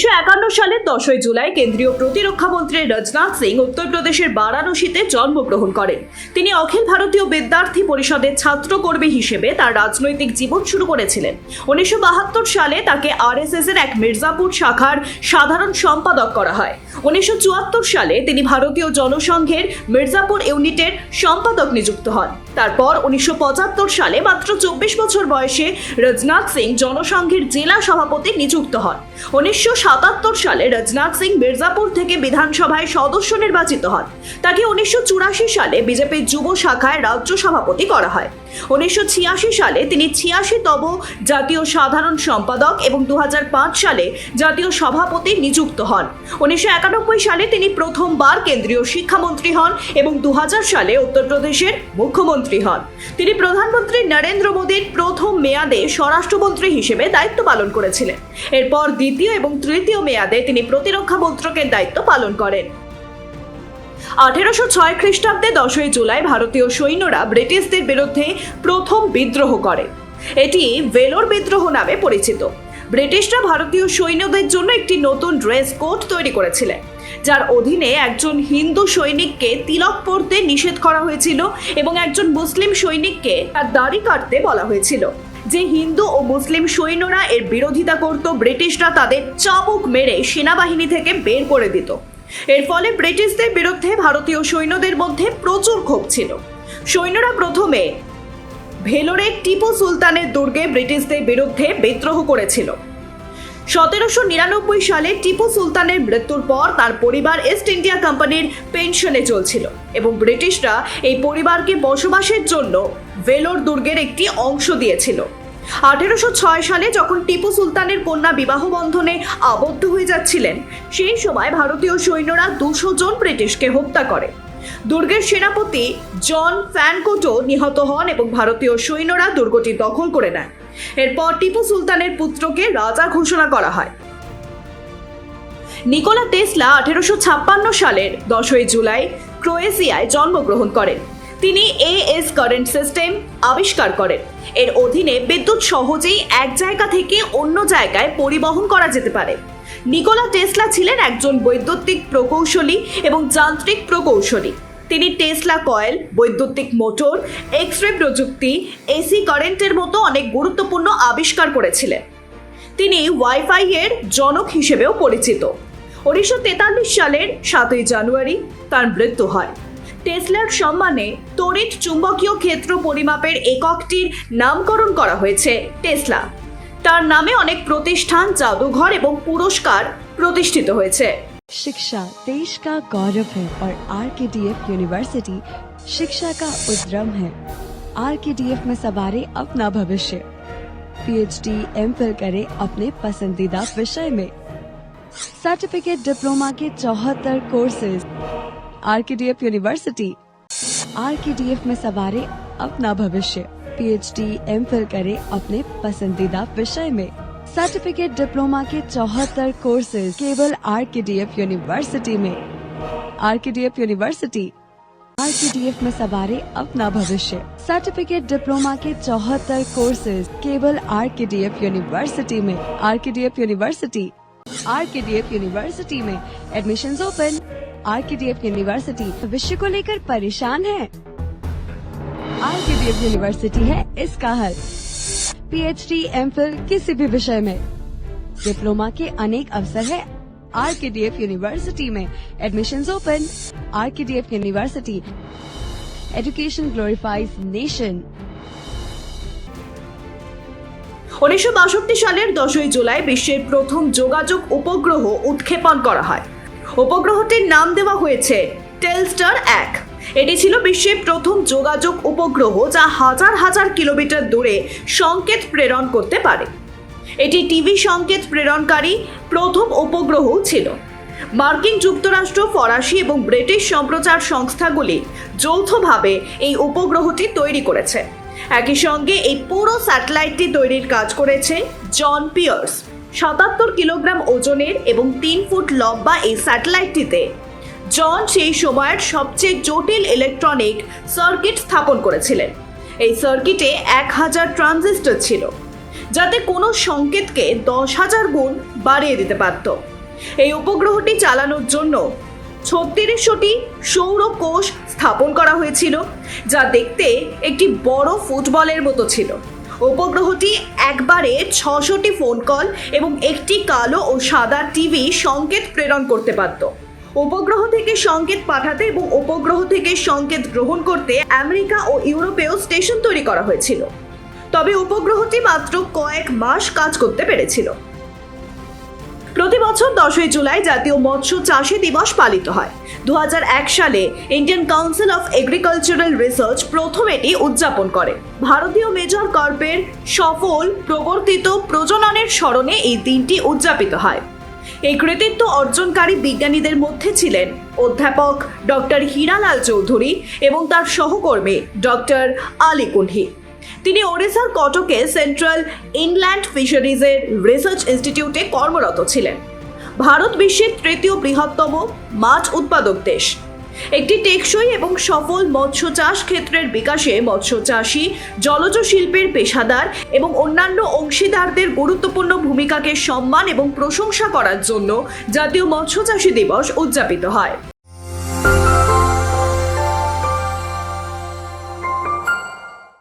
উনিশশো একান্ন সালের দশই জুলাই কেন্দ্রীয় প্রতিরক্ষা মন্ত্রী রাজনাথ সিং উত্তরপ্রদেশের বারাণসীতে জন্মগ্রহণ করেন। তিনি অখিল ভারতীয় বিদ্যার্থী পরিষদের ছাত্রকর্মী হিসেবে তার রাজনৈতিক জীবন শুরু করেছিলেন। উনিশশো বাহাত্তর সালে তাকে আরএসএস এর এক মির্জাপুর শাখার সাধারণ সম্পাদক করা হয়। উনিশশো চুয়াত্তর সালে তিনি ভারতীয় জনসংঘের মির্জাপুর ইউনিটের সম্পাদক নিযুক্ত হন। তারপর উনিশশো পঁচাত্তর সালে মাত্র চব্বিশ বছর বয়সে রাজনাথ সিং জনসংঘের জেলা সভাপতি নিযুক্ত হন। উনিশশো সাতাত্তর সালে রাজনাথ সিং মির্জাপুর থেকে বিধানসভায় সদস্য নির্বাচিত হন। তাকে উনিশশো চুরাশি সালে বিজেপির যুব শাখায় রাজ্য সভাপতি করা হয়। উনিশশো ছিয়াশি সালে তিনি ছিয়াশিতম জাতীয় সাধারণ সম্পাদক এবং দু হাজার পাঁচ সালে জাতীয় সভাপতি নিযুক্ত হন। উনিশশো একানব্বই সালে তিনি প্রথমবার কেন্দ্রীয় শিক্ষামন্ত্রী হন এবং দু হাজার সালে উত্তরপ্রদেশের মুখ্যমন্ত্রী হন। তিনি প্রধানমন্ত্রী নরেন্দ্র মোদীর প্রথম মেয়াদে স্বরাষ্ট্রমন্ত্রী হিসেবে দায়িত্ব পালন করেছিলেন। এরপর দ্বিতীয় এবং তৃতীয় মেয়াদে তিনি প্রতিরক্ষা মন্ত্রকের দায়িত্ব পালন করেন। আঠেরোশো ছয় খ্রিস্টাব্দে দশই জুলাই ভারতীয় সৈন্যরা ব্রিটিশদের বিরুদ্ধে প্রথম বিদ্রোহ করে। এটি ভেলোর বিদ্রোহ নামে পরিচিত। ব্রিটিশরা ভারতীয় সৈন্যদের জন্য একটি নতুন ড্রেস কোড তৈরি করেছিলেন, যার অধীনে একজন হিন্দু সৈনিককে তিলক পরতে নিষেধ করা হয়েছিল এবং একজন মুসলিম সৈনিককে তার দাড়ি কাটতে বলা হয়েছিল। যে হিন্দু ও মুসলিম সৈন্যরা এর বিরোধিতা করত, ব্রিটিশরা তাদের চাবুক মেরে সেনাবাহিনী থেকে বের করে দিত। এর ফলে ব্রিটিশদের বিরুদ্ধে ভারতীয় সৈন্যদের মধ্যে প্রচুর ক্ষোভ ছিল। সৈন্যরা প্রথমে ভেলোরে টিপু সুলতানের দুর্গে ব্রিটিশদের বিরুদ্ধে বিদ্রোহ করেছিল। সতেরোশো নিরানব্বই সালে টিপু সুলতানের মৃত্যুর পর তার পরিবার ইস্ট ইন্ডিয়া কোম্পানির পেনশনে চলছিল এবং ব্রিটিশরা এই পরিবারকে বসবাসের জন্য ভেলোর দুর্গের একটি অংশ দিয়েছিল। আঠেরোশো ছয় সালে যখন টিপু সুলতানের কন্যা বিবাহ বন্ধনে আবদ্ধ হয়ে যাচ্ছিলেন, সেই সময় ভারতীয় সৈন্যরা দুশো জন ব্রিটিশকে হত্যা করে। দুর্গের সেনাপতি জন ফ্যানকোটো নিহত হন এবং ভারতীয় সৈন্যরা দুর্গটি দখল করে নেয়। এরপর টিপু সুলতানের পুত্রকে রাজা ঘোষণা করা হয়। নিকোলা টেসলা আঠেরোশো ছাপ্পান্ন সালের দশই জুলাই ক্রোয়েশিয়ায় জন্মগ্রহণ করেন। তিনি এএস কারেন্ট সিস্টেম আবিষ্কার করেন। এর অধীনে বিদ্যুৎ সহজেই এক জায়গা থেকে অন্য জায়গায় পরিবহন করা যেতে পারে। নিকোলা টেসলা ছিলেন একজন বৈদ্যুতিক প্রকৌশলী এবং যান্ত্রিক প্রকৌশলী। তিনি টেসলা কয়েল, বৈদ্যুতিক মোটর এক্স রে প্রযুক্তি, এসি কারেন্টের মতো অনেক গুরুত্বপূর্ণ আবিষ্কার করেছিলেন। তিনি ওয়াইফাই এর জনক হিসেবেও পরিচিত। উনিশশো তেতাল্লিশ সালের সাতই জানুয়ারি তার মৃত্যু হয়। টেসলার সম্মানে তড়িৎ চুম্বকীয় ক্ষেত্র পরিমাপের এককটির নামকরণ করা হয়েছে টেসলা। তার নামে অনেক প্রতিষ্ঠান জাদুঘর এবং পুরস্কার প্রতিষ্ঠিত হয়েছে शिक्षा देश का गौरव है और are K D F university शिक्षा का उद्रम है आर के डी एफ में सवारे अपना भविष्य पीएचडी एम फिल करे अपने पसंदीदा विषय में सर्टिफिकेट डिप्लोमा के चौहत्तर courses R K D F university R K D F में सवारे अपना भविष्य पीएचडी एम फिल करे अपने पसंदीदा विषय में। सर्टिफिकेट डिप्लोमा के चौहत्तर कोर्सेज केवल R K D F university में। R K D F university R K D F में सवारे अपना भविष्य। सर्टिफिकेट डिप्लोमा के चौहत्तर कोर्सेज केवल R K D F university में। R K D F university R K D F university में। Admission open R K D F university भविष्य को लेकर परेशान है। R K D F university है इसका हल पीएचडी एमफिल किसी भी विषय में डिप्लोमा के अनेक अवसर है R K D F university में admission open R K D F university education glorifies nation উনিশশো বাষট্টি সালের দশই জুলাই বিশ্বের প্রথম যোগাযোগ উপগ্রহ উৎক্ষেপণ করা হয় উপগ্রহটির নাম দেওয়া হয়েছে টেলস্টার এক এটি ছিল বিশ্বের প্রথম যোগাযোগ উপগ্রহ যা হাজার হাজার কিলোমিটার দূরে সংকেত প্রেরণ করতে পারে। এটি টিভি সংকেত প্রেরণকারী প্রথম উপগ্রহ ছিল। মার্কিন যুক্তরাষ্ট্র, ফরাসি এবং ব্রিটিশ সম্প্রচার সংস্থাগুলি যৌথভাবে এই উপগ্রহটি তৈরি করেছে। একই সঙ্গে এই পুরো স্যাটেলাইটটি তৈরির কাজ করেছে জন পিয়ার্স। সাতাত্তর কিলোগ্রাম ওজনের এবং তিন ফুট লম্বা এই স্যাটেলাইটটিতে জন সেই সময়ের সবচেয়ে জটিল ইলেকট্রনিক সার্কিট স্থাপন করেছিলেন। এই সার্কিটে এক হাজার ট্রানজিস্টর ছিল, যাতে কোনো সংকেতকে দশ হাজার গুণ বাড়িয়ে দিতে পারত। এই উপগ্রহটি চালানোর জন্য ছত্রিশশোটি সৌর কোষ স্থাপন করা হয়েছিল, যা দেখতে একটি বড় ফুটবলের মতো ছিল। উপগ্রহটি একবারে ছশোটি ফোন কল এবং একটি কালো ও সাদা টিভি সংকেত প্রেরণ করতে পারত। উপগ্রহ থেকে সংকেত পাঠাতে এবং উপগ্রহ থেকে সংকেত গ্রহণ করতে আমেরিকা ও ইউরোপেও স্টেশন তৈরি করা হয়েছিল। তবে উপগ্রহটি মাত্র কয়েক মাস কাজ করতে পেরেছিল। প্রতি বছর দশই জুলাই জাতীয় মৎস্য চাষী দিবস পালিত হয়। দু হাজার এক সালে Indian council of agricultural research প্রথম এটি উদযাপন করে। ভারতীয় মেজর কর্পের সফল প্রবর্তিত প্রজননের স্মরণে এই দিনটি উদযাপিত হয়। এই কৃতিত্ব অর্জনকারী বিজ্ঞানীদের মধ্যে ছিলেন অধ্যাপক ডক্টর হীরালাল চৌধুরী এবং তার সহকর্মী ডক্টর আলী কুণ্ঠি তিনি ওড়িশার কটকে সেন্ট্রাল ইনল্যান্ড ফিশারিজের রিসার্চ ইনস্টিটিউটে কর্মরত ছিলেন। ভারত বিশ্বের তৃতীয় বৃহত্তম মাছ উৎপাদক দেশ। একটি টেকসই এবং সফল মৎস্য চাষ ক্ষেত্রের বিকাশে মৎস্য চাষি, জলজ শিল্পের পেশাদার এবং অন্যান্য অংশীদারদের গুরুত্বপূর্ণ ভূমিকাকে সম্মান এবং প্রশংসা করার জন্য জাতীয় মৎস্য চাষী দিবস উদযাপিত হয়।